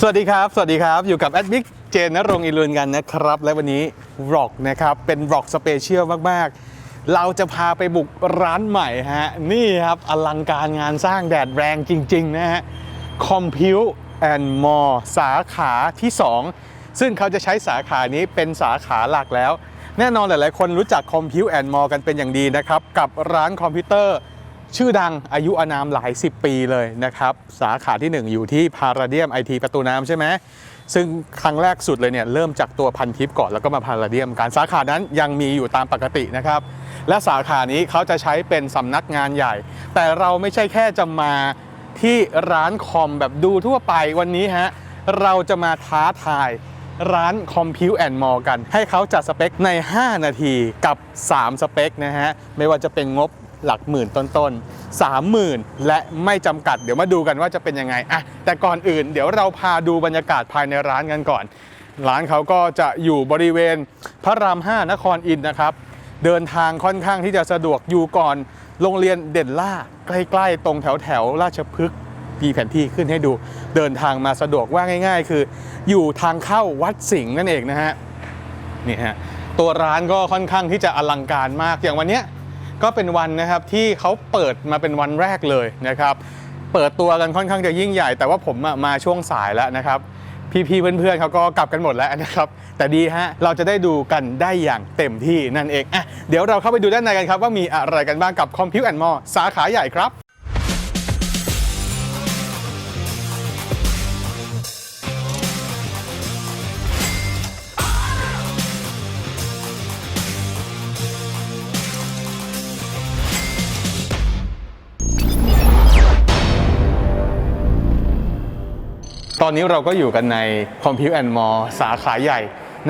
สวัสดีครับ สวัสดีครับ อยู่กับแอดมิกเจนนรงอิรุนกันนะครับ และวันนี้ร็อกนะครับ เป็นร็อกสเปเชียลมาก ๆ เราจะพาไปบุกร้านใหม่ฮะ นี่ครับ อลังการงานสร้างแดดแรงจริง ๆ นะฮะ Compute and More สาขาที่ 2 ซึ่งเขาจะใช้สาขานี้เป็นสาขาหลักแล้ว แน่นอนหลาย ๆ คนรู้จัก Compute and More กันเป็นอย่างดีนะครับ กับร้านคอมพิวเตอร์ ชื่อดังอายุอานามหลาย 10 ปีเลยนะครับ สาขาที่ 1 อยู่ที่พาราเดียมไอทีประตูน้ำใช่ไหมซึ่งครั้งแรกสุดเลยเนี่ยเริ่มจากตัวพันทิปก่อนแล้วก็มาพาราเดียมการสาขานั้นยังมีอยู่ตามปกตินะครับ และสาขานี้เขาจะใช้เป็นสำนักงานใหญ่ แต่เราไม่ใช่แค่จะมาที่ร้านคอมแบบดูทั่วไปวันนี้ฮะเราจะมาท้าทายร้าน Compute and More กัน ให้เขาจัดสเปคใน 5 นาทีกับ 3 สเปคนะฮะ ไม่ว่าจะเป็นงบ หลักหมื่นต้นๆ30,000 และไม่จำกัด เดี๋ยวมาดูกันว่าจะเป็นยังไงอะแต่ก่อนอื่น เดี๋ยวเราพาดูบรรยากาศภายในร้านกันก่อน ร้านเขาก็จะอยู่บริเวณพระราม 5 นครอินนะครับเดินทางค่อนข้างที่จะสะดวกอยู่ก่อนโรงเรียนเด่นล่า ใกล้ๆ ตรงแถวแถวราชพฤกษ์มีแผนที่ขึ้นให้ดูเดินทางมาสะดวกว่าง่าย ๆ คือ อยู่ทางเข้าวัดสิงห์นั่นเองนะฮะนี่ฮะตัวร้านก็ค่อนข้างที่จะอลังการมากอย่างวันเนี้ย ก็เป็นวันนะครับที่เขาเปิดมาเป็นวันแรกเลยนะครับเปิดตัวกันค่อนข้างจะยิ่งใหญ่ แต่ว่าผมอะมาช่วงสายแล้วนะครับพี่ๆเพื่อนๆเขาก็กลับกันหมดแล้วนะครับ แต่ดีฮะเราจะได้ดูกันได้อย่างเต็มที่นั่นเองอะเดี๋ยวเราเข้าไปดูด้านในกันครับว่ามีอะไรกันบ้างกับ Compute and More สาขาใหญ่ครับ ตอนนี้เราก็อยู่กันใน Compute and More สาขาใหญ่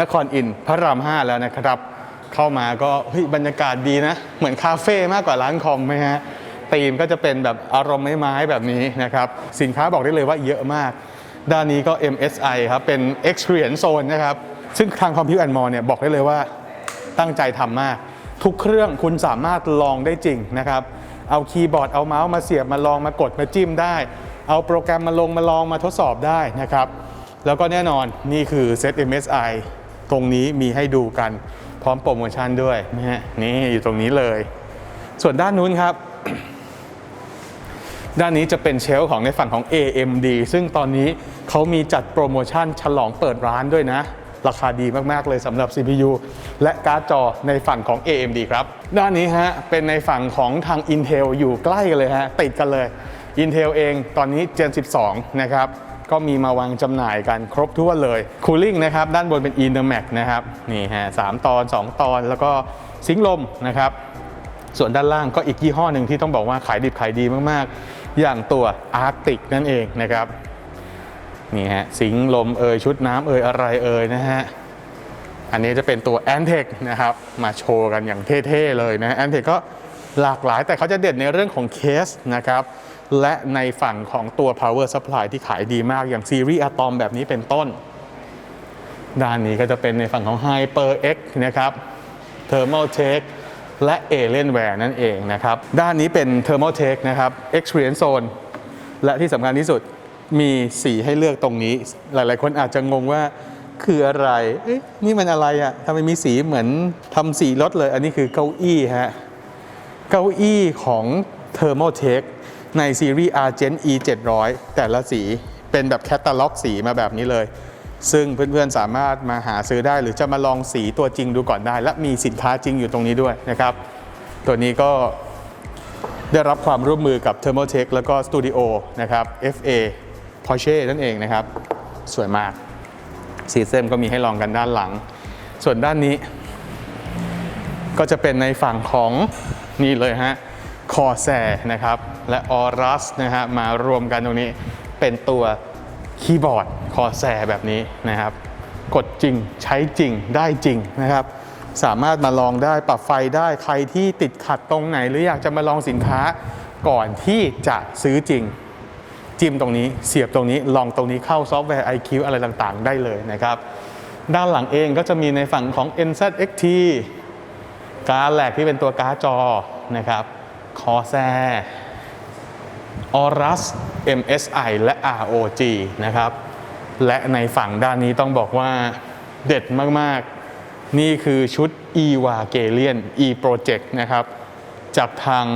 นครอินทร์พระราม 5 แล้วนะครับ เข้ามาก็เฮ้ยบรรยากาศดีนะ เหมือนคาเฟ่มากกว่าร้านคอมไหมฮะธีมก็จะเป็นแบบอารมณ์ไม้แบบนี้นะครับ สินค้าบอกได้เลยว่าเยอะมาก ด้านนี้ก็ MSI ครับ เป็น Experience Zone นะครับ ซึ่งทาง Compute and More เนี่ยบอกได้เลยว่าตั้งใจทำมาก ทุกเครื่องคุณสามารถลองได้จริงนะครับ เอาคีย์บอร์ดเอาเมาส์มาเสียบมาลองมากดมาจิ้มได้ เอาโปรแกรมมาลงมาลองมาทดสอบได้นะครับ แล้วก็แน่นอนนี่คือเซต MSI ตรงนี้มีให้ดูกันพร้อมโปรโมชั่นด้วยนะฮะนี่อยู่ตรงนี้เลย ส่วนด้านนู้นครับ ด้านนี้จะเป็นเชลฟ์ของในฝั่งของ AMD ซึ่งตอนนี้เขามีจัดโปรโมชั่นฉลองเปิดร้านด้วยนะราคาดีมาก ๆ เลยสำหรับ CPU และการ์ดจอในฝั่งของ AMD ครับ ด้านนี้ฮะ เป็นในฝั่งของทาง Intel อยู่ใกล้กันเลยฮะ ติดกันเลย Intel เองตอนนี้ Gen 12 นะครับ ก็มีมาวางจำหน่ายกันครบทั่วเลย Cooling นะครับ ด้านบนเป็น Enermax นะครับ นี่ฮะ3ตอน 2 ตอนแล้วก็ซิงลมนะครับ ส่วนด้านล่างก็อีกยี่ห้อหนึ่งที่ต้องบอกว่าขายดิบขายดีมากๆ อย่างตัว Arctic นั่นเองนะครับนี่ฮะสิงลมเอยชุดน้ำเอยอะไรเอยนะฮะอันนี้จะเป็นตัว a n t e c นะครับมาโชว์กันอย่างเท่ ๆ เลยนะ a n t e c ก็หลากหลายแต่เขาจะเด่นในเรื่องของเคสนะครับ และในฝั่งของตัว power supply ที่ขายดีมากอย่างซีรีส์อะตอมแบบนี้เป็นต้น ด้านนี้ก็จะเป็นในฝั่งของ HyperX นะครับ Thermal Tech และ Alienware นั่นเองนะครับ ด้านนี้เป็น Thermal Tech นะครับ Experience Zone และที่สำคัญที่สุดมีสีให้เลือกตรงนี้ หลาย ๆ คนอาจจะงงว่าคืออะไร นี่มันอะไรอะ่ะทำไมมีสีเหมือนทำสีรถเลย อันนี้คือเก้าอี้ฮะ เก้าอี้ของ Thermaltake ในซีรีส์ Argent E 700แต่ละสีเป็นแบบแคตตาล็อกสีมาแบบนี้เลย ซึ่งเพื่อนๆสามารถมาหาซื้อได้ หรือจะมาลองสีตัวจริงดูก่อนได้ และมีสินค้าจริงอยู่ตรงนี้ด้วยนะครับ ตัวนี้ก็ได้รับความร่วมมือกับ Thermaltake แล้วก็ Studio นะครับ FA Porsche นั่นเองนะครับ สวยมากสีเซมก็มีให้ลองกันด้านหลัง ส่วนด้านนี้ ก็จะเป็นในฝั่งของนี่เลยฮะ คอแซนะครับ และออรัสนะฮะมารวมกันตรงนี้เป็นตัวคีย์บอร์ดคอแซแบบนี้นะครับ กดจริงใช้จริงได้จริงนะครับ สามารถมาลองได้ปรับไฟได้ใครที่ติดขัดตรงไหน หรืออยากจะมาลองสินค้าก่อนที่จะซื้อจริง จิ้มตรงนี้เสียบตรงนี้ลองตรงนี้เข้าซอฟต์แวร์ IQ อะไรต่างๆ ได้เลยนะครับ ด้านหลังเองก็จะมีในฝั่งของ NZXT การ์ดแหลกที่เป็นตัวการ์ดจอนะครับ คอแซออรัส MSI และ ROG นะครับ และในฝั่งด้านนี้ต้องบอกว่าเด็ดมาก ๆ นี่คือชุด e v a g a l i a n e Project นะครับจากทาง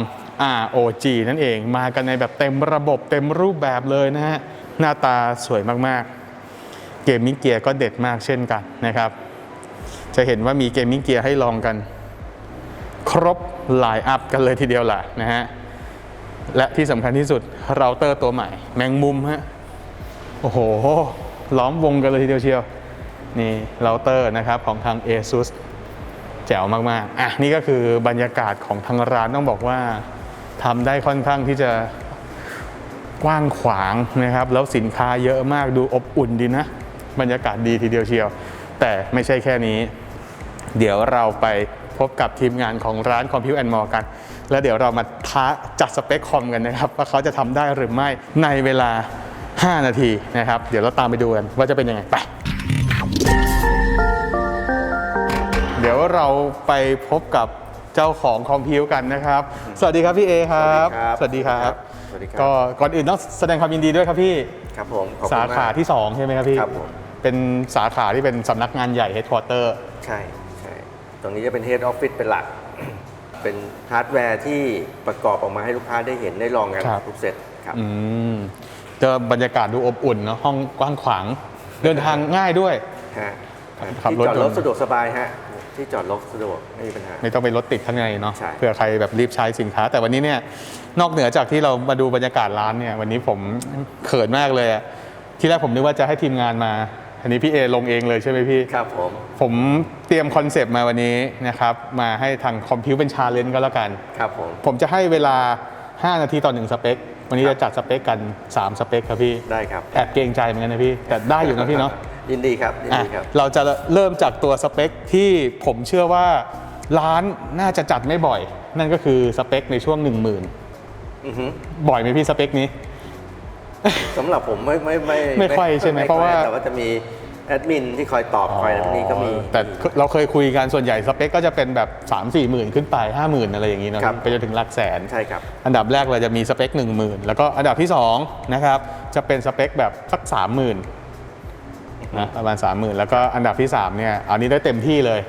ROG นั่นเองมากันในแบบเต็มระบบเต็มรูปแบบเลยนะฮะ หน้าตาสวยมาก ๆ เกมมิ่งเกียร์ก็เด็ดมากเช่นกันนะครับ จะเห็นว่ามีเกมมิ่งเกียร์ให้ลองกัน ครบไลน์อัพกันเลยทีเดียวแหละนะฮะ และที่สำคัญที่สุดเราเตอร์ตัวใหม่ แมงมุมฮะ โอ้โห ล้อมวงกันเลยทีเดียวเชียว นี่เราเตอร์นะครับของทาง ASUS แจ๋วมากๆ อะ นี่ก็คือบรรยากาศของทางร้านต้องบอกว่าทำได้ค่อนข้างที่จะกว้างขวางนะครับ แล้วสินค้าเยอะมากดูอบอุ่นดีนะ บรรยากาศดีทีเดียวเชียว แต่ไม่ใช่แค่นี้ เดี๋ยวเราไป พบกับทีมงานของร้านคอมพิวแอนมอกัน แล้วเดี๋ยวเรามาท้าจัดสเปคคอมกันนะครับ ว่าเขาจะทำได้หรือไม่ในเวลา 5 นาทีนะครับ เดี๋ยวเราตามไปดูกันว่าจะเป็นยังไงไปเดี๋ยวเราไปพบกับเจ้าของคอมพิวกันนะครับ สวัสดีครับพี่เอครับ สวัสดีครับสวัสดีครับก็ก่อนอื่นต้องแสดงความยินดีด้วยครับพี่ครับผมขอบคุณสาขามกที่ 2 ใช่ไหมครับพี่ครับผมเป็นสาขาที่เป็นสำนักงานใหญ่ Headquarter ใช่ใช่ตร งนี้จะเป็น Head Office เป็นหลัก เป็นฮาร์ดแวร์ที่ประกอบออกมาให้ลูกค้าได้เห็นได้ลองกันครับ ทุกเซตครับ อืมจะบรรยากาศดูอบอุ่นเนาะห้องกว้างขวาง เดินทางง่ายด้วย ฮะขับที่รถจอดรถยนต์สะดวกสบายฮะ ที่จอดรถสะดวกไม่มีปัญหา ไม่ต้องไปรถติดข้างในเนาะใช่ เผื่อใครแบบรีบใช้สินค้า แต่วันนี้เนี่ยนอกเหนือจากที่เรามาดูบรรยากาศร้านเนี่ยวันนี้ผมเขินมากเลยอะที่แรกผมนึกว่าจะให้ทีมงานมา อันนี้พี่เอลงเองเลยใช่ไหมพี่ ครับผม ผมเตรียมคอนเซปต์มาวันนี้นะครับ มาให้ทางคอมพิวเป็นชาเลนจ์ก็แล้วกัน ครับผม ผมจะให้เวลา 5 นาทีต่อหนึ่งสเปค วันนี้ครับจะจัดสเปคกัน 3 สเปคครับพี่ ได้ครับ แอบเกรงใจเหมือนกันนะพี่ แต่ได้อยู่นะพี่เนาะ ยินดีครับ ยินอะดีครับ เราจะเริ่มจากตัวสเปคที่ผมเชื่อว่าร้านน่าจะจัดไม่บ่อย นั่นก็คือสเปคในช่วง 1 0,000อือฮึบ่อยไหมพี่สเปคนี้สำหรับผมไม่ไม่ไม่ไม่ค่อยใช่ไหมเพราะว่าแต่ว่าจะมี แอดมินที่คอยตอบคอยอะไรพวกนี้ก็มี แต่เราเคยคุยกันส่วนใหญ่สเปคก็จะเป็นแบบ 3 4หมื่นขึ้นไป 5 0,000 อะไรอย่างนี้เนาะครับไปจนถึงหลักแสนใช่ครับอันดับแรกเราจะมีสเปค 1 0,000 แล้วก็อันดับที่2นะครับจะเป็นสเปคแบบสัก 30,000นะประมาณ 30,000 แล้วก็อันดับที่3เนี่ยอันนี้ได้เต็มที่เลย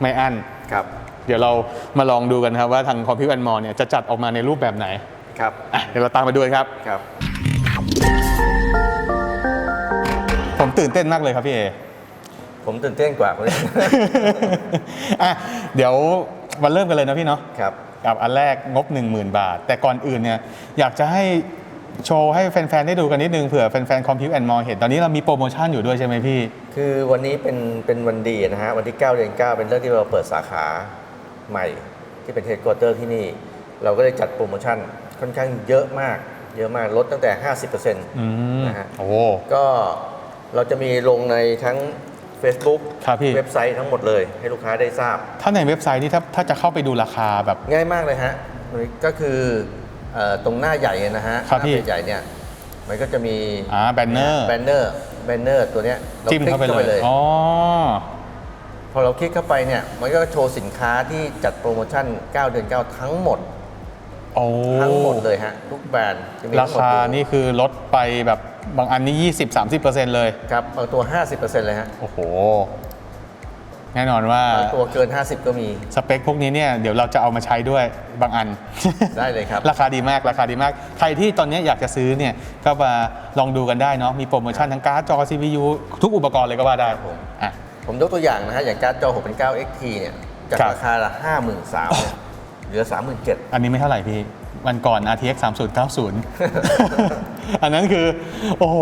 ไม่อั้นครับเดี๋ยวเรามาลองดูกันครับว่าทางคอมพิวแอนมอเนี่ยจะจัดออกมาในรูปแบบไหนครับอะเดี๋ยวเราตามมาดูกันครับครับ ผมตื่นเต้นมากเลยครับพี่เอ ผมตื่นเต้นกว่าคนอื่น อะเดี๋ยวมาเริ่มกันเลยนะพี่เนาะ ครับ กับอันแรกงบ 10,000 บาท แต่ก่อนอื่นเนี่ยอยากจะให้โชว์ให้แฟน ๆ ได้ดูกันนิดนึงเผื่อแฟน ๆ คอมพิวแอนมอเห็น ตอนนี้เรามีโปรโมชั่นอยู่ด้วยใช่ไหมพี่ คือวันนี้เป็นเป็นวันดีนะฮะวันที่ 9 เดือน 9 เป็นเรื่องที่เราเปิดสาขาใหม่ที่เป็นเฮดค q u เตอร์ที่นี่ เราก็เลยจัดโปรโมชั่นค่อนข้างเยอะมาก เยอะมากลดตั้งแต่ 50%อืมนะฮะ โอ้ ก็ เราจะมีลงในทั้ง Facebook ครับพี่ เว็บไซต์ทั้งหมดเลย ให้ลูกค้าได้ทราบ ถ้าในเว็บไซต์นี่ถ้าถ้าจะเข้าไปดูราคาแบบ ง่ายมากเลยฮะก็คือเอ่อตรงหน้าใหญ่เนี่ยนะฮะครับหน้าพี่เพจใหญ่เนี่ยมันก็จะมีอ่าแบนเนอร์แบนเนอร์แบนเนอร์ตัวเนี้ยรจิ้มเข้าไปคลิกเลยอ๋อ พอเราคลิกเข้าไปเนี่ยมันก็โชว์สินค้าที่จัดโปรโมชั่น 9 เดือน 9 ทั้งหมดโอ้ ทั้งหมดเลยฮะทุกแบรนด์จะมีราทั้งหมดคาอยู่นี่คือลดไปแบบบางอันนี่ 20-30%เลย ครับบางตัว 50%เลยฮะโอ้โห แน่นอนว่าบางตัวเกิน 50 ก็มี สเปคพวกนี้เนี่ยเดี๋ยวเราจะเอามาใช้ด้วยบางอัน ได้เลยครับ ราคาดีมากราคาดีมาก ใครที่ตอนนี้อยากจะซื้อเนี่ยก็มาลองดูกันได้เนาะมีโปรโมชั่นทั้งการ์ดจอ CPU ทุกอุปกรณ์เลยก็ว่าได้ครับผม อะ ผมยกตัวอย่างนะฮะ อย่างการ์ดจอ6เป็น9 XT เนี่ย จากครับ ราคาละ 53,000เนี่ย เหลือ 37,000 อันนี้ไม่เท่าไหร่พี่ วันก่อน RTX 3090 อันนั้นคือ โอ้โห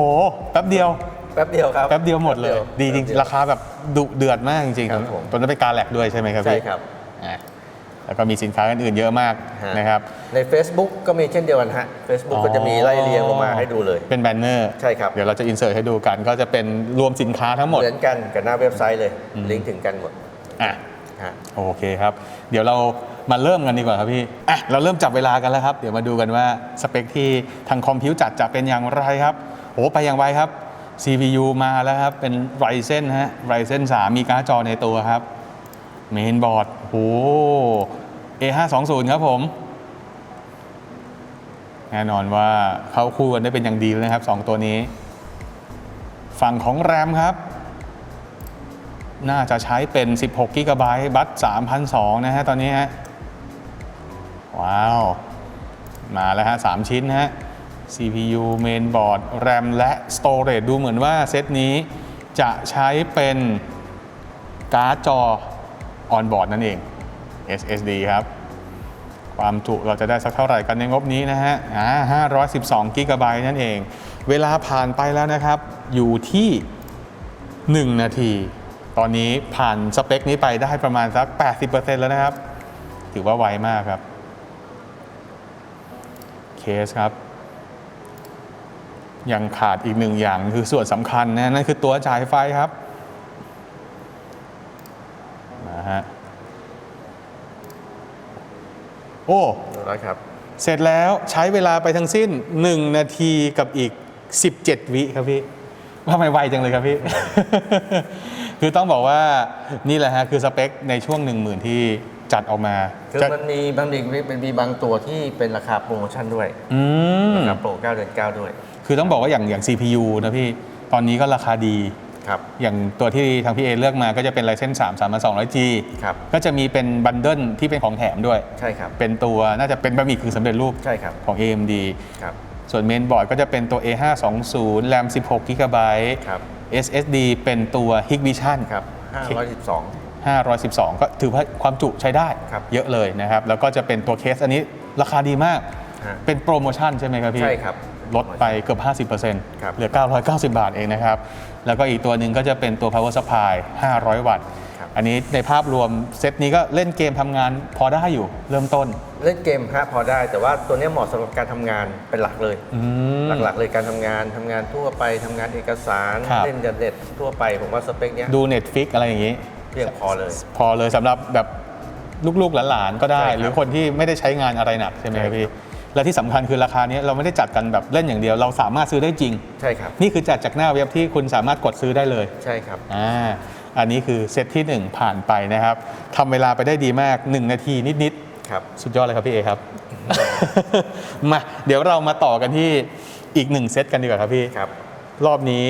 แป๊บเดียว แป๊บเดียวครับ แป๊บเดียวหมดเลย ดีจริงแป๊บดีวราคาแบบดุเดือดมากจริงๆครับผมตัวนั้นเป็นการแลกด้วยใช่ไหมครับใช่พี่ครับอะแล้วก็มีสินค้าอื่นๆเยอะมากฮะนะครับ ใน Facebook ก็มีเช่นเดียวกันฮะ Facebook ก็จะมีไล่เรียงลงมาให้ดูเลย เป็นแบนเนอร์ใช่ครับ เดี๋ยวเราจะอินเสิร์ตให้ดูกัน ก็จะเป็นรวมสินค้าทั้งหมด เหมือนกันกับหน้าเว็บไซต์เลยอืมลิงก์ถึงกันหมด อะฮะโอเคครับ เดี๋ยวเรา มาเริ่มกันดีกว่าครับพี่อะเราเริ่มจับเวลากันแล้วครับ เดี๋ยวมาดูกันว่าสเปคที่ทางคอมพิวจัดจะเป็นอย่างไรครับโอ้ไปอย่างไวครับ CPU มาแล้วครับ เป็น Ryzen ฮะ Ryzen 3 มีการ์ดจอในตัวครับเมนบอร์ดโอ้ A520 ครับผม แน่นอนว่าเข้าคู่กันได้เป็นอย่างดีเลยนะครับ 2 ตัวนี้ ฝั่งของแรมครับ น่าจะใช้เป็น 16กิกะไบต์บัต3,200 นะฮะ ตอนนี้ฮะ ว้าว มาแล้วฮะ3ชิ้นฮะ CPU Mainboard RAM และ Storage ดูเหมือนว่าเซตนี้จะใช้เป็นการ์ดจอ On-board นั่นเอง SSD ครับ ความจุเราจะได้สักเท่าไหร่กันในงบนี้นะฮะอ่า512กิกะไบต์นั่นเอง เวลาผ่านไปแล้วนะครับ อยู่ที่ 1 นาที ตอนนี้ผ่านสเปคนี้ไปได้ประมาณสัก 80%แล้วนะครับ ถือว่าไวมากครับ สครับ ยังขาดอีกหนึ่งอย่างคือส่วนสำคัญนะนั่นคือตัวจ่ายไฟครับนะฮะโอ้เรียบร้อยครับเสร็จแล้วใช้เวลาไปทั้งสิ้น 1 นาทีกับอีก 17 วิครับพี่ว่าไม่ไวจังเลยครับพี่ คือต้องบอกว่านี่แหละฮะคือสเปคในช่วง 1 0,000 ที่ จัดออกมาคือจะมันมีบางดีมันมีบางตัวที่เป็นราคาโปรโมชั่นด้วยอืมราคาโปร9เดือน9ด้วย คือต้องบอกว่าอย่างอย่าง CPU นะพี่ ตอนนี้ก็ราคาดีครับอย่างตัวที่ทางพี่เอเลือกมาก็จะเป็น Ryzen 3 3200G ครับก็จะมีเป็นบันเดิลที่เป็นของแถมด้วยใช่ครับเป็นตัวน่าจะเป็นบะหมี่กึ่งสำเร็จรูปใช่ครับของ AMD ครับส่วนเมนบอร์ดก็จะเป็นตัว A520 RAM 16 GB ครับ SSD เป็นตัว Hikvision ครับ512 512 ก็ถือว่าความจุใช้ได้ครับเยอะเลยนะครับ แล้วก็จะเป็นตัวเคสอันนี้ราคาดีมาก ฮะเป็นโปรโมชั่นใช่ไหมครับพี่ ใช่ครับลดไปเกือบ 50%ครับ เหลือ 990 บาทเองนะครับ แล้วก็อีกตัวหนึ่งก็จะเป็นตัว power supply 500 วัตต์ครับอันนี้ในภาพรวมเซตนี้ก็เล่นเกมทำงานพอได้อยู่เริ่มต้น เล่นเกมฮะพอได้ แต่ว่าตัวเนี้ยเหมาะสำหรับการทำงานเป็นหลักเลย อืม หลักๆเลยการทำงานทำงานทั่วไปทำงานเอกสารครับ เล่นอินเทอร์เน็ตทั่วไปผมว่าสเปคเนี้ยดู Netflix อะไรอย่างนี้เพียงพอเลย พอเลยสำหรับแบบลูกๆหลานๆก็ได้ ใช่ครับหรือคนที่ไม่ได้ใช้งานอะไรหนักใช่ไหมครับใช่ครับ พี่และที่สำคัญคือราคานี้เราไม่ได้จัดกันแบบเล่นอย่างเดียว เราสามารถซื้อได้จริง ใช่ครับ นี่คือจัดจากหน้าเว็บที่คุณสามารถกดซื้อได้เลย ใช่ครับ อ่า อันนี้คือเซตที่ 1 ผ่านไปนะครับทำเวลาไปได้ดีมาก 1 นาทีนิด ครับ ๆ สุดยอดเลยครับพี่เอครับ มาเดี๋ยวเรามาต่อกันที่อีกหนึ่งเซตกันดีกว่าครับพี่ ครับ รอบนี้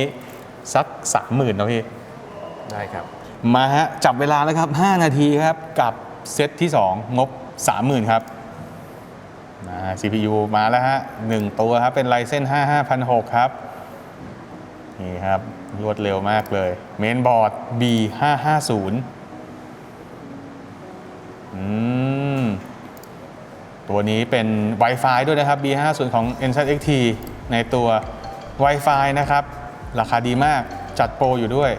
สัก 30,000นะพี่ ได้ครับ มาฮะ จับเวลาแล้วครับ 5 นาทีครับ กับเซตที่ 2 งบ 30,000 ครับมา CPU มาแล้วฮะ 1 ตัวครับ เป็น Ryzen 5 5006 ครับ นี่ครับ รวดเร็วมากเลยเมนบอร์ด B 550 อืม ตัวนี้เป็น Wi-Fi ด้วยนะครับ B 50 ของ NZXT ในตัว Wi-Fi นะครับ ราคาดีมากจัดโปรอยู่ด้วย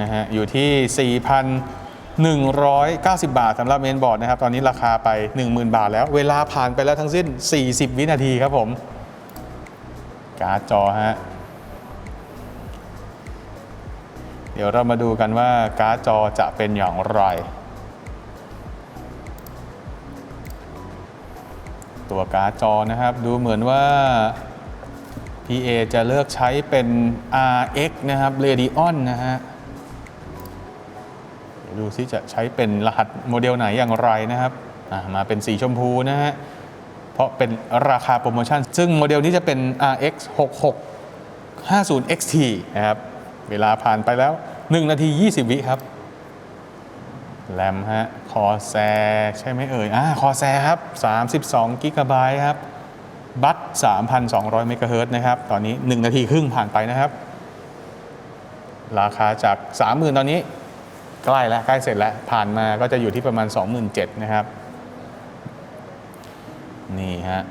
นะฮะอยู่ที่ 4,190 บาทสำหรับเมนบอร์ดนะครับ ตอนนี้ราคาไป 10,000 บาทแล้ว เวลาผ่านไปแล้วทั้งสิ้น 40 วินาทีครับผม การ์ดจอฮะ เดี๋ยวเรามาดูกันว่าการ์ดจอจะเป็นอย่างไร ตัวการ์ดจอนะครับ ดูเหมือนว่า PA จะเลือกใช้เป็น RX นะครับ Radeon นะฮะ ดูซิจะใช้เป็นรหัสโมเดลไหนอย่างไรนะครับมาเป็นสีชมพูนะฮะเพราะเป็นราคาโปรโมชั่น ซึ่งโมเดลนี้จะเป็น RX 6650 XT นะครับ เวลาผ่านไปแล้ว 1 นาที 20 วิครับ แรมฮะ คอแซใช่ไหมเอ่ย อ่า คอแซครับ 32กิกะไบต์ครับ บัต3,200 เมกะเฮิรตซ์นะครับ ตอนนี้ 1 นาทีครึ่งผ่านไปนะครับ ราคาจาก 30,000 ตอนนี้ ใกล้แล้วใกล้เสร็จแล้วผ่านมาก็จะอยู่ที่ประมาณ 27,000นะครับ นี่ฮะ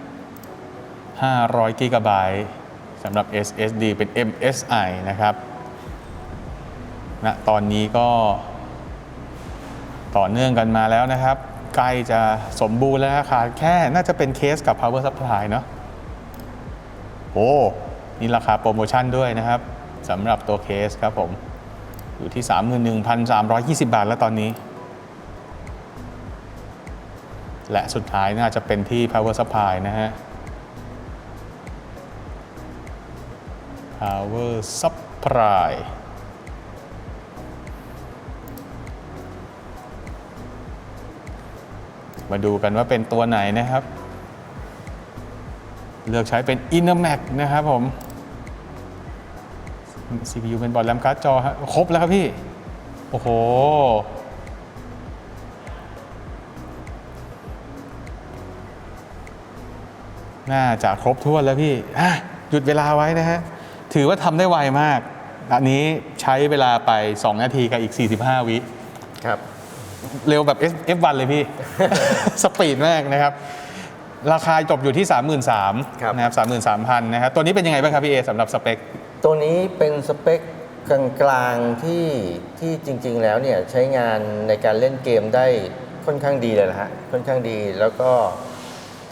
500กิกะไบต์สำหรับ SSD เป็น MSI นะครับณตอนนี้ก็ต่อเนื่องกันมาแล้วนะครับ ใกล้จะสมบูรณ์แล้วขาดแค่น่าจะเป็นเคสกับ power supply เนาะโอ้ นี่ราคาโปรโมชั่นด้วยนะครับสำหรับตัวเคสครับผม อยู่ที่ 31,320 บาทแล้วตอนนี้ และสุดท้ายน่าจะเป็นที่ power supply นะฮะ power supply มาดูกันว่าเป็นตัวไหนนะครับ เลือกใช้เป็น i n n e r m a x นะครับผม CPU เป็นบอร์ดแรมการ์ดจอฮะครบแล้วครับพี่ โอ้โห น่าจะครบถ้วนแล้วพี่อะหยุดเวลาไว้นะฮะ ถือว่าทำได้ไวมาก อันนี้ใช้เวลาไป 2 นาทีกับอีก 45 วิครับ เร็วแบบ F F1 เลยพี่ สปีดมากนะครับ ราคาจบอยู่ที่ 33,000ครับ นะครับ33,000นะครับตัวนี้เป็นยังไงบ้างครับพี่เอสำหรับสเปค ตัวนี้เป็นสเปคกลางๆที่ที่จริงๆแล้วเนี่ยใช้งานในการเล่นเกมได้ค่อนข้างดีเลยนะฮะค่อนข้างดีแล้วก็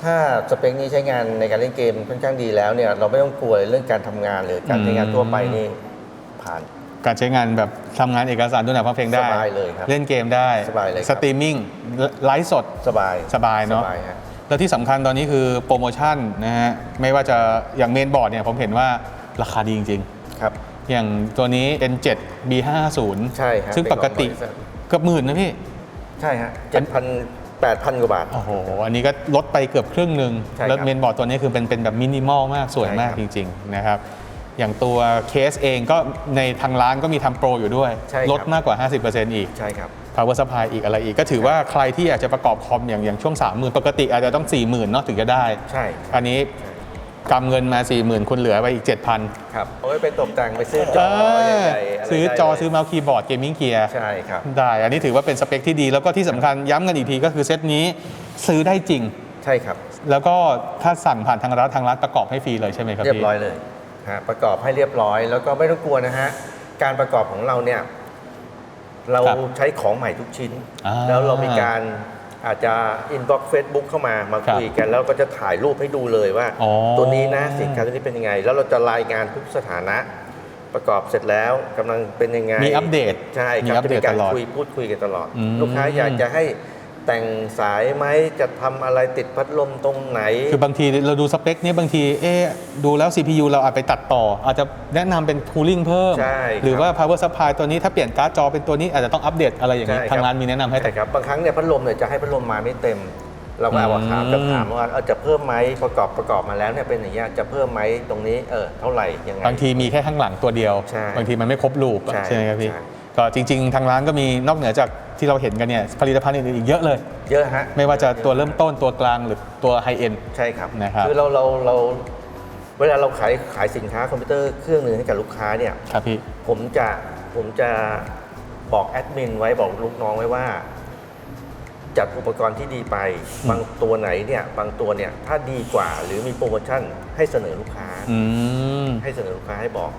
ถ้าสเปคนี้ใช้งานในการเล่นเกมค่อนข้างดีแล้วเนี่ยเราไม่ต้องกลัวเรื่องการทำงานหรือการใช้งานทั่วไปนี่ผ่าน การใช้งานแบบทำงานเอกสารดูหนังฟังเพลงได้สบายเลยครับเล่นเกมได้สบายเลยครับ สตรีมมิ่งไลฟ์สดสบายสบายเนอะสบายฮะ แล้วที่สำคัญตอนนี้คือโปรโมชั่นนะฮะไม่ว่าจะอย่างเมนบอร์ดเนี่ยผมเห็นว่าราคาดีจริง ครับ ๆ อย่างตัวนี้ N7 B550 ใช่ครับซึ่งปกติเป็นของบริษัท เกือบหมื่นนะพี่ ใช่ฮะเจ็ดพันแปดพันกว่าบาท โอ้โห อันนี้ก็ลดไปเกือบครึ่งหนึ่งใช่ครับแล้วเมนบอร์ดตัวนี้คือเป็นเป็นแบบมินิมอลมากสวยมากใช่จครับริง ๆ นะครับ อย่างตัวเคสเองก็ในทางร้านก็มีทำโปรอยู่ด้วย ใช่ครับ ลดมากกว่า 50%อีก ใช่ครับ power supply อีกอะไรอีก ก็ถือว่าใครที่อยากจะประกอบคอมอย่างอย่างช่วง 30,000 ปกติอาจจะต้อง 40,000เนาะถึงจะได้ ใช่ อันนี้กำเงินมา 40,000 คุณเหลือไปอีก 7,000 ครับเอาไว้ไปตกแต่งไปซื้อจอเออใหญ่ๆะไรซื้อจอได้เลยซื้อเมาส์คีย์บอร์ดเกมมิ่งเกียร์ใช่ครับ ได้ อันนี้ถือว่าเป็นสเปคที่ดี แล้วก็ที่สำคัญย้ำกันอีกทีก็คือเซตนี้ซื้อได้จริง ใช่ครับ แล้วก็ถ้าสั่งผ่านทางร้านทางร้านประกอบให้ฟรีเลยใช่ไหมครับเรียบพี่ ร้อยเลยฮะประกอบให้เรียบร้อยแล้วก็ไม่ต้องกลัวนะฮะ การประกอบของเราเนี่ย เราใช้ของใหม่ทุกชิ้น อ่าแล้วเรามีการอาจจะอินบ็อกซ์เฟซบุ๊กเข้ามามาครับคุยกัน แล้วก็จะถ่ายรูปให้ดูเลยว่า อ๋อ ตัวนี้นะสินค้าตัวนี้เป็นยังไง แล้วเราจะรายงานทุกสถานะ ประกอบเสร็จแล้วกำลังเป็นยังไงมีอัปเดตใช่มีครับอัปจะเดมีตการตลอด คุยพูดคุยกันตลอด อืม ลูกค้าอยากจะให้ แต่งสายไหมจะทำอะไรติดพัดลมตรงไหน คือบางทีเราดูสเปคเนี้ยบางทีเอ๊ะดูแล้ว CPU เราอาจไปตัดต่อ อาจจะแนะนำเป็น cooling เพิ่ม ใช่ครับ หรือว่า power supply ตัวนี้ถ้าเปลี่ยนการ์ดจอเป็นตัวนี้อาจจะต้องอัปเดตอะไรอย่างนี้ใช่ครับทางร้านมีแนะนำให้แต่ใช่ครับบางครั้งเนี่ยพัดลมเนี่ยจะให้พัดลมมาไม่เต็ม เราก็เอามาถามอืมจะถามว่าเออจะเพิ่มไหมประกอบประกอบมาแล้วเนี่ยเป็นอย่างเงี้ยจะเพิ่มไหมตรงนี้เออเท่าไหร่ยังไง บางทีมีแค่ข้างหลังตัวเดียว ใช่ บางทีมันไม่ครบรูปอะใช่ใช่ไหมครับพี่ ใช่ ก็จริง ๆ ทางร้านก็มีนอกเหนือจากที่เราเห็นกันเนี่ยผลิตภัณฑ์อื่นๆอีกเยอะเลย เยอะฮะไม่ว่าจะตัวเริ่มต้นตัวกลางหรือตัวไฮเอ็น ใช่ครับนะครับอเราเราเราเวลาเราขายขายสินค้าคอมพิวเตอร์เครื่องหนึ่งให้กับลูกค้าเนี่ยครับพี่ ผมจะผมจะบอกแอดมินไว้บอกลูกน้องไว้ว่า จัดอุปกรณ์ที่ดีไปอืมบางตัวไหนเนี่ยบางตัวเนี่ยถ้าดีกว่าหรือมีโปรโมชั่นให้เสนอลูกค้า อืม ให้เสนอลูกค้าให้บอก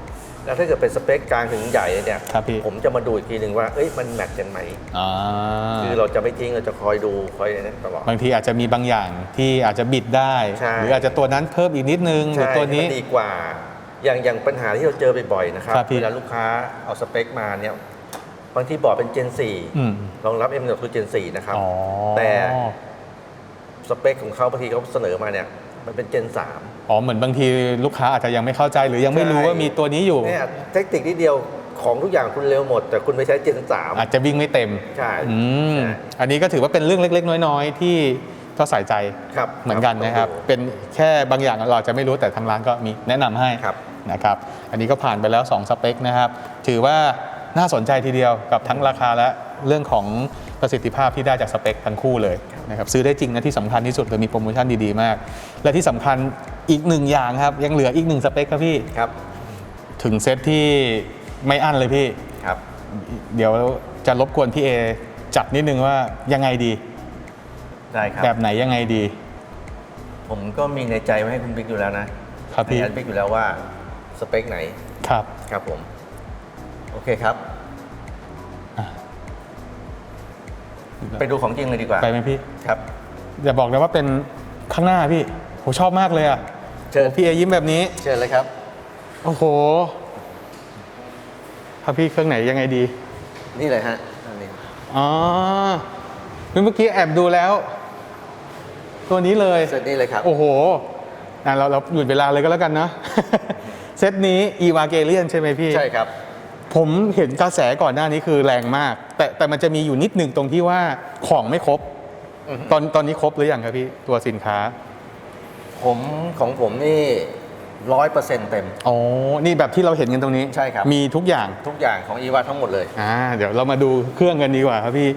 แล้วถ้าเกิดเป็นสเปคกลางถึงใหญ่เนี่ยครับพี่ ผมจะมาดูอีกทีหนึ่งว่าเอ้ยมันแมทกันไหมอ่าคือเราจะไม่ทิ้งเราจะคอยดูคอยนั่นตลอด บางทีอาจจะมีบางอย่างที่อาจจะบิดได้ ใช่ หรืออาจจะตัวนั้นเพิ่มอีกนิดนึงหรือใช่ตัวนี้ให้มัดีกว่า อย่างอย่างปัญหาที่เราเจอบ่อยๆนะครับครับพี่ เวลาลูกค้าเอาสเปคมาเนี่ยบางทีบอร์ดเป็น Gen อืม4รองรับ M 1 2 Gen 4นะครับ อ๋อแต่ สเปคของเขาบางทีเขาเสนอมาเนี่ยมันเป็น Gen 3 อ๋อเหมือนบางทีลูกค้าอาจจะยังไม่เข้าใจหรือยังไม่รู้ใช่ว่ามีตัวนี้อยู่เนี่ยเทคนิคนิดเดียวของทุกอย่างคุณเร็วหมด แต่คุณไปใช้ Gen 3อาจจะวิ่งไม่เต็มใช่อืมใช่อันนี้ก็ถือว่าเป็นเรื่องเล็ก ๆ น้อย ๆ ที่ก็ใส่ใจครับเหมือนกันนะครับต้องดูเป็นแค่บางอย่างเราอาจจะไม่รู้แต่ทางร้านก็มีแนะนำให้ครับนะครับ อันนี้ก็ผ่านไปแล้ว 2 สเปคนะครับ ถือว่าน่าสนใจทีเดียวกับทั้งราคาและเรื่องของประสิทธิภาพที่ได้จากสเปคทั้งคู่เลย นะครับซื้อได้จริงนะที่สำคัญที่สุดเลยมีโปรโมชั่นดีๆมาก และที่สำคัญอีกหนึ่งอย่างครับ ยังเหลืออีกหนึ่งสเปคครับพี่ครับ ถึงเซตที่ไม่อั้นเลยพี่ครับ เดี๋ยวจะรบกวนพี่เอจัดนิดนึงว่ายังไงดีได้ครับแบบไหนยังไงดี ผมก็มีในใจไว้ให้คุณบิ๊กอยู่แล้วนะครับพี่ในแอดบิ๊กอยู่แล้วว่าสเปคไหนครับครับผม โอเคครับ ไปดูของจริงเลยดีกว่า ไปไหมพี่ ครับ อย่าบอกเลยว่าเป็นข้างหน้าพี่ผมชอบมากเลยอะเชิญโอ้พี่เอยิ้มแบบนี้ เชิญเลยครับ โอ้โหครับพี่เครื่องไหนยังไงดี นี่เลยฮะอันนี้อ๋อเมื่อกี้แอบดูแล้ว ตัวนี้เลยเซตนี้เลยครับ โอ้โหอะเราเราหยุดเวลาเลยก็แล้วกันนะ เซตนี้อีวาเกเลียนใช่ไหมพี่ ใช่ครับ ผมเห็นกระแสก่อนหน้านี้คือแรงมาก แต่แต่มันจะมีอยู่นิดหนึ่งตรงที่ว่าของไม่ครบอือฮึตอนตอนนี้ครบหรือยังครับพี่ตัวสินค้า ผมของผมนี่ร้อยเปอร์เซ็นต์เต็มอ๋อนี่แบบที่เราเห็นกันตรงนี้ใช่ครับมีทุกอย่างทุกอย่างของอีวาทั้งหมดเลยอ่าเดี๋ยวเรามาดูเครื่องกันดีกว่าครับพี่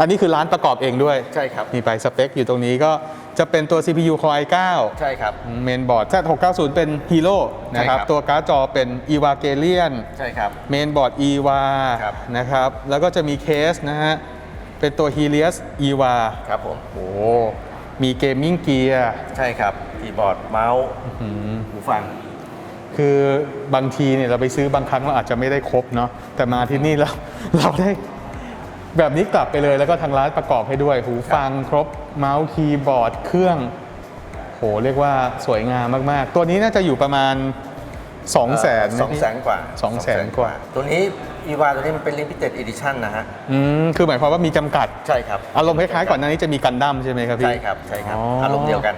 อันนี้คือร้านประกอบเองด้วยใช่ครับมีไปสเปคอยู่ตรงนี้ก็ จะเป็นตัว CPU Core i9 ใช่ครับ เมนบอร์ด Z690 เป็น Hero นะครับใช่ครับตัวการ์ดจอเป็น EVA g a l i o n ใช่ครับ เมนบอร์ด EVA ครับนะครับ แล้วก็จะมีเคสนะฮะ เป็นตัว Helios EVA ครับผม โอ้มีเกมมิ่งเกียร์ ใช่ครับคีย์บอร์ดเมาส์หูฟัง คือบางทีเนี่ยเราไปซื้อบางครั้งเราอาจจะไม่ได้ครบเนาะ แต่มาที่นี่เราเราได้ แบบนี้กลับไปเลยแล้วก็ทางร้านประกอบให้ด้วย หูฟังครบเมาส์คีย์บอร์ดเครื่องโหเรียกว่าสวยงามมากๆ ตัวนี้น่าจะอยู่ประมาณ 2 0 0 0 0 0 สองแสนกว่าสองแสนกว่า ตัวนี้อีวาตัวนี้มันเป็น limited edition นะฮะ อืมคือหมายความว่ามีจำกัด ใช่ครับอารมณ์คล้ายๆก่อนหน้านี้จะมีกันดั้มใช่ไหมครับพี่ ใช่ครับ ใช่ครับ อ๋ออ อารมณ์เดียวกัน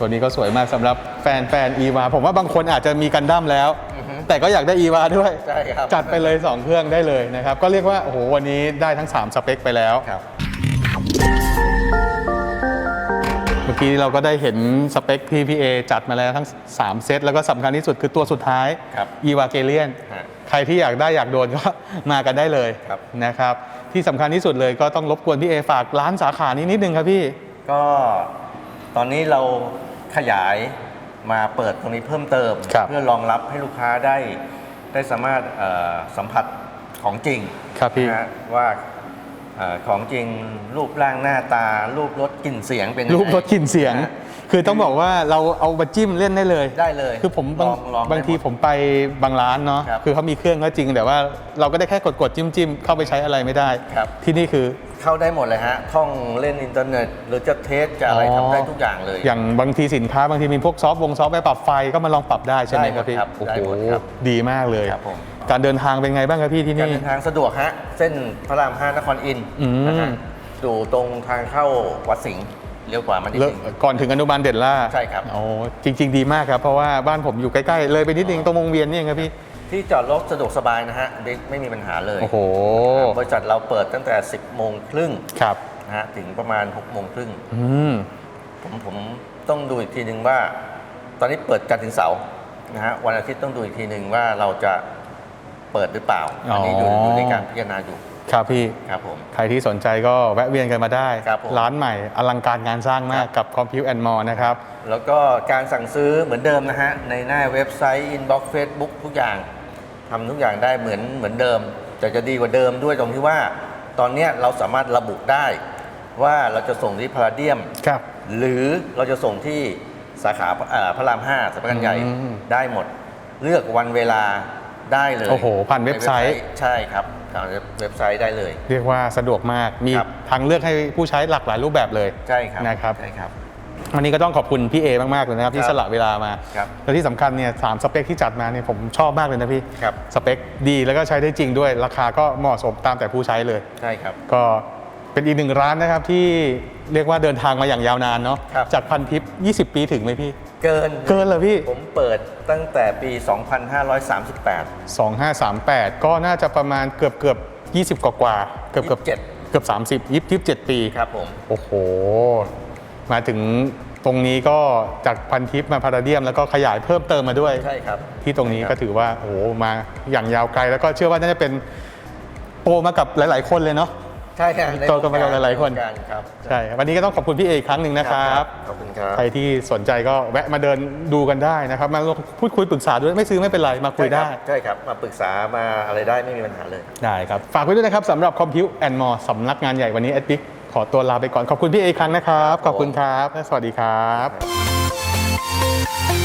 ตัวนี้ก็สวยมากสำหรับแฟนแฟนอีวาผมว่าบางคนอาจจะมีกันดั้มแล้วอือฮึแต่ก็อยากได้อีวาด้วย ใช่ครับ จัดไปเลย 2 เครื่องได้เลยนะครับ ก็เรียกว่า โอ้โห วันนี้ได้ทั้ง 3 สเปคไปแล้ว ครับ เมื่อกี้เราก็ได้เห็นสเปค PPA จัดมาแล้วทั้ง 3 เซต แล้วก็สำคัญที่สุดคือตัวสุดท้ายครับ e v a g a l i o n ฮะใครที่อยากได้อยากโดนก็ มากันได้เลยครับ นะครับ ที่สำคัญที่สุดเลยก็ต้องรบกวนพี่เอฝากร้านสาขานี้นิดนึงครับพี่ ก็ตอนนี้เรา ขยายมาเปิดตรงนี้เพิ่มเติม ครับ เพื่อรองรับให้ลูกค้าได้ได้สามารถเอ่อสัมผัสของจริงครับพี่ นะฮะว่าเอ่อของจริงรูปร่างหน้าตา รูปรสกลิ่นเสียงเป็นยังไงรูปรถกลิ่นเสียงนะฮะคือต้องบอกว่าเราเอามาจิ้มเล่นได้เลยได้เลยคือผมบางลองลองได้บางทีหมดผมไปบางร้านเนาะครับคือเขามีเครื่องก็จริงแต่ว่าเราก็ได้แค่กดกดจิ้มจิ้มเข้าไปใช้อะไรไม่ได้ ครับ ที่นี่คือ เข้าได้หมดเลยฮะ ท่องเล่นอินเทอร์เน็ต หรือจะเทสจะอะไรอ๋อทำได้ทุกอย่างเลย อย่างบางทีสินค้าบางทีมีพวกซอฟต์วงซอฟต์แวร์ปรับไฟก็มาลองปรับได้ใช่ไหมได้หมดครับพี่ครับโอ้ได้โหหมดครับ ดีมากเลยครับผมการเดินทางเป็นไงบ้างครับพี่ที่การนี่ เดินทางสะดวกฮะ เส้นพระราม5นครอินทร์อืม นะฮะอยู่ตรงทางเข้าวัดสิงห์เลี้ยวขวามานิดเลิกนึง ก่อนถึงอนุบาลเด่นล่าใช่ครับ โอ้จริง ๆ ดีมากครับ เพราะว่าบ้านผมอยู่ใกล้ ๆ เลยไปนิดนึงตรงวงเวียนนี่เองครับพี่ ที่จอดรถสะดวกสบายนะฮะไม่ไม่มีปัญหาเลยโอ้โหบริษัทเราเปิดตั้งแต่ 10โมงครึ่งครับนะฮะถึงประมาณ6โมงครึ่งอืมผมผมต้องดูอีกทีหนึ่งว่า ตอนนี้เปิดจันทร์ถึงเสาร์นะฮะวันอาทิตย์ต้องดูอีกทีหนึ่งว่าเราจะเปิดหรือเปล่า อันนี้อยู่อ๋อออยู่ในการพิจารณาอยู่ ครับพี่ครับผมใครที่สนใจก็แวะเวียนกันมาได้ ครับผม ร้านใหม่อลังการงานสร้างมากครับกับ Compute and More นะครับ แล้วก็การสั่งซื้อเหมือนเดิมนะฮะ ในหน้าเว็บไซต์ inbox Facebook ทุกอย่าง ทำทุกอย่างได้เหมือนเหมือนเดิม แต่จะดีกว่าเดิมด้วยตรงที่ว่า ตอนเนี้ยเราสามารถระบุได้ ว่าเราจะส่งที่พาราเดียม ครับ หรือเราจะส่งที่สาขาเอ่อพระราม5สำนักงานใหญ่อืมได้หมด เลือกวันเวลาได้เลยโอ้โหผ่านเว็บไซต์ในใช่ครับทางเว็บไซต์ได้เลย เรียกว่าสะดวกมากมีครับ ทางเลือกให้ผู้ใช้หลากหลายรูปแบบเลยใช่ครับนะครับ ใช่ครับ วันนี้ก็ต้องขอบคุณพี่เอมากๆเลยนะครับที่ครับสละเวลามาครับและที่สำคัญเนี่ยสามสเปคที่จัดมาเนี่ยผมชอบมากเลยนะพี่ครับ สเปคดีแล้วก็ใช้ได้จริงด้วย ราคาก็เหมาะสมตามแต่ผู้ใช้เลย ใช่ครับ ก็เป็นอีกหนึ่งร้านนะครับที่เรียกว่าเดินทางมาอย่างยาวนานเนาะครับ จากพันทิป 20 ปีถึงไหมพี่ เกินเกินเลยพี่ ผมเปิดตั้งแต่ปี 2538 2538 ก็น่าจะประมาณเกือบเกือบ20 กว่ากว่าเกือบเกือบ27 เกือบ30 20 27ปี ครับผม โอ้โห มาถึงตรงนี้ก็จากพันทิปมาพาราเดียม แล้วก็ขยายเพิ่มเติมมาด้วย ใช่ครับ ที่ตรงนี้ใช่คก็บถือว่าโอ้โหมาอย่างยาวไกล แล้วก็เชื่อว่าน่าจะเป็นโปรมากับหลาย ๆ คนเลยเนาะใช่ครับในโตกันมาหลาย ๆ คนวงการครับใช่ วันนี้ก็ต้องขอบคุณพี่เออีกครั้งหนึ่งนะครับขอบคุณครับใครที่สนใจก็แวะมาเดินดูกันได้นะครับ มาพูดคุยปรึกษาด้วยไม่ซื้อไม่เป็นไรมาคุยได้ใช่ครับมาปรึกษามาอะไรได้ไม่มีปัญหาเลยได้ครับฝากไว้ด้วยนะครับสำหรับ Compute and More สำนักงานใหญ่วันนี้ e d ิ c ขอตัวลาไปก่อนขอบคุณพี่เออีกครั้งนะครับ ขอบคุณครับและสวัสดีครับ